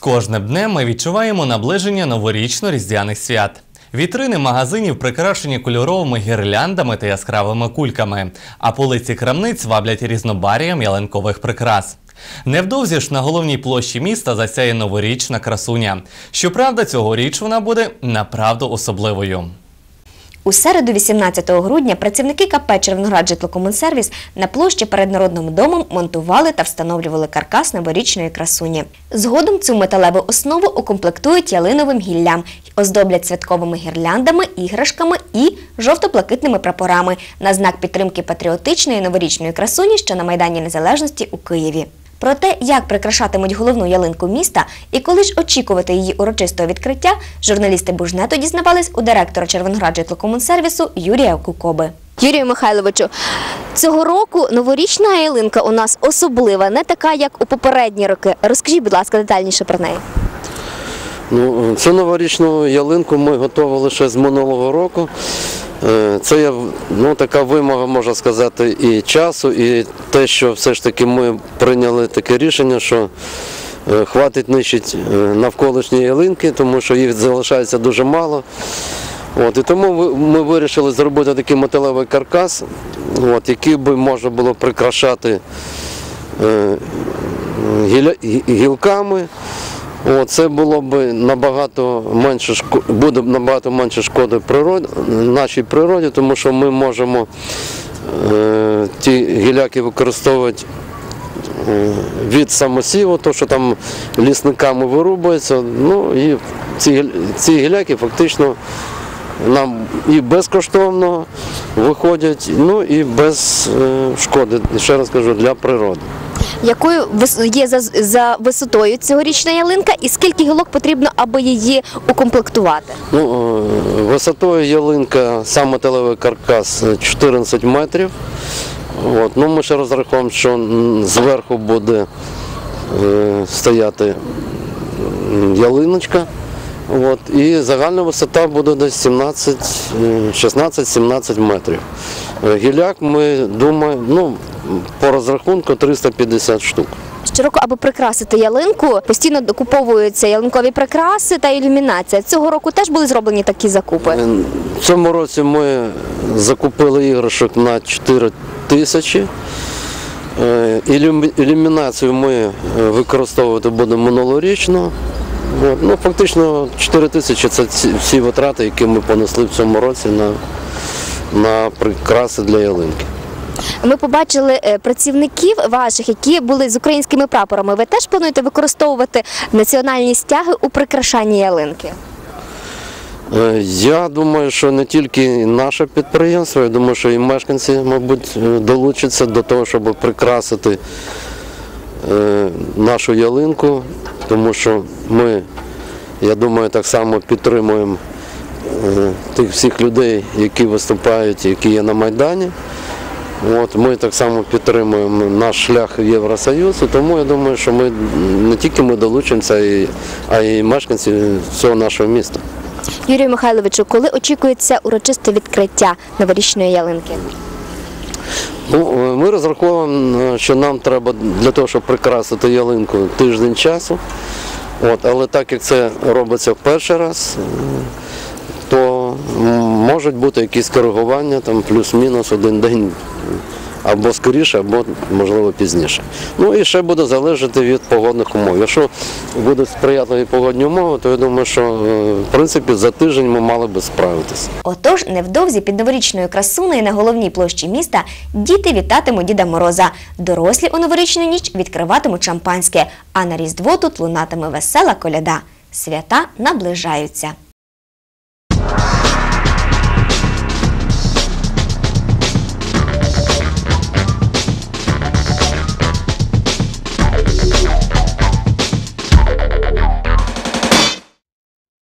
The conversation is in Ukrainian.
кожним днем ми відчуваємо наближення новорічно-різдвяних свят. Вітрини магазинів прикрашені кольоровими гірляндами та яскравими кульками, а полиці крамниць ваблять різнобарієм ялинкових прикрас. Невдовзі ж на головній площі міста засяє новорічна красуня. Щоправда, цьогоріч вона буде направду особливою. У середу, 18 грудня, працівники КП «Червоноград житлокомунсервіс» на площі перед Народним домом монтували та встановлювали каркас новорічної красуні. Згодом цю металеву основу укомплектують ялиновим гіллям, оздоблять святковими гірляндами, іграшками і жовто-блакитними прапорами на знак підтримки патріотичної новорічної красуні, що на Майдані Незалежності у Києві. Про те, як прикрашатимуть головну ялинку міста і коли ж очікувати її урочистого відкриття, журналісти Бужнету дізнавались у директора Червоноград житлокомунсервісу Юрія Кукоби. Юрію Михайловичу, цього року новорічна ялинка у нас особлива, не така, як у попередні роки. Розкажіть, будь ласка, детальніше про неї. Ну, цю новорічну ялинку ми готували ще з минулого року. Е, Це є ну, така вимога, можна сказати, і часу, і те, що все ж таки ми прийняли таке рішення, що е, хватить нищити е, навколишні ялинки, тому що їх залишається дуже мало. От, і тому ми вирішили зробити такий металевий каркас, от, який би можна було прикрашати е, гілками. О, це було б набагато менше буде набагато менше шкоди природі, нашій природі, тому що ми можемо е, ті гіляки використовувати е, від самосіву, то що там лісниками вирубується. Ну і ці, ці гіляки фактично нам і безкоштовно виходять, ну і без е, шкоди, ще раз кажу, для природи. Якою є за, за висотою цьогорічна ялинка і скільки гілок потрібно, аби її укомплектувати? Ну, е, висотою ялинка, сам металевий каркас е, 14 метрів. От. Ну, ми ще розраховуємо, що зверху буде е, стояти ялиночка. От. І загальна висота буде десь 17, е, 16-17 метрів. Е, Гіляк ми думаємо, ну, по розрахунку 350 штук. Щороку, аби прикрасити ялинку, постійно докуповуються ялинкові прикраси та ілюмінація. Цього року теж були зроблені такі закупи. В цьому році ми закупили іграшок на 4 тисячі. Е, Ілюмінацію ми е, використовувати будемо минулорічно. Ну, фактично 4 тисячі це всі витрати, які ми понесли в цьому році на, на прикраси для ялинки. Ми побачили е, працівників ваших, які були з українськими прапорами. Ви теж плануєте використовувати національні стяги у прикрашанні ялинки? Е, Я думаю, що не тільки наше підприємство, я думаю, що і мешканці, мабуть, е, долучаться до того, щоб прикрасити нашу ялинку, тому що ми, я думаю, так само підтримуємо тих всіх людей, які виступають, які є на Майдані. От, ми так само підтримуємо наш шлях в Євросоюз, і тому я думаю, що ми не тільки ми долучимося, а й мешканці всього нашого міста. Юрію Михайловичу, коли очікується урочисте відкриття новорічної ялинки? Ну, е, ми розраховуємо, е, що нам треба для того, щоб прикрасити ялинку тиждень часу. От, але так як це робиться в перший раз, можуть бути якісь коригування, там плюс-мінус один день або скоріше, або можливо пізніше. Ну і ще буде залежати від погодних умов. Якщо будуть сприятливі погодні умови, то я думаю, що е, в принципі за тиждень ми мали би справитися. Отож, невдовзі під новорічною красунею на головній площі міста діти вітатимуть Діда Мороза. Дорослі у новорічну ніч відкриватимуть шампанське, а на Різдво тут лунатиме весела коляда. Свята наближаються.